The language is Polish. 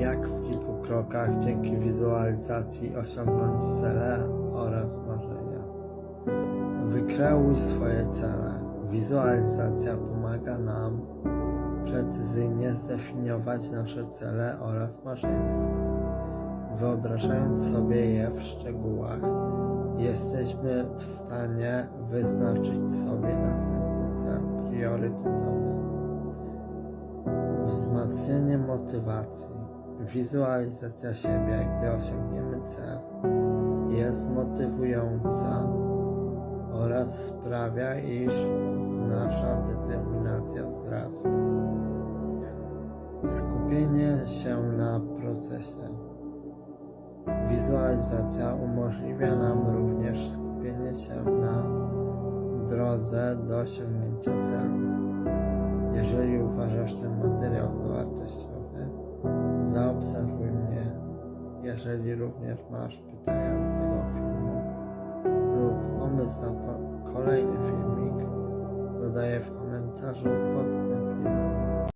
Jak w kilku krokach dzięki wizualizacji osiągnąć cele oraz marzenia. Wykreuj swoje cele. Wizualizacja pomaga nam precyzyjnie zdefiniować nasze cele oraz marzenia. Wyobrażając sobie je w szczegółach, jesteśmy w stanie wyznaczyć sobie następny cel priorytetowy. Wzmacnianie motywacji. Wizualizacja siebie, gdy osiągniemy cel, jest motywująca oraz sprawia, iż nasza determinacja wzrasta. Skupienie się na procesie. Wizualizacja umożliwia nam również skupienie się na drodze do osiągnięcia celu. Jeżeli również masz pytania do tego filmu lub pomysł na kolejny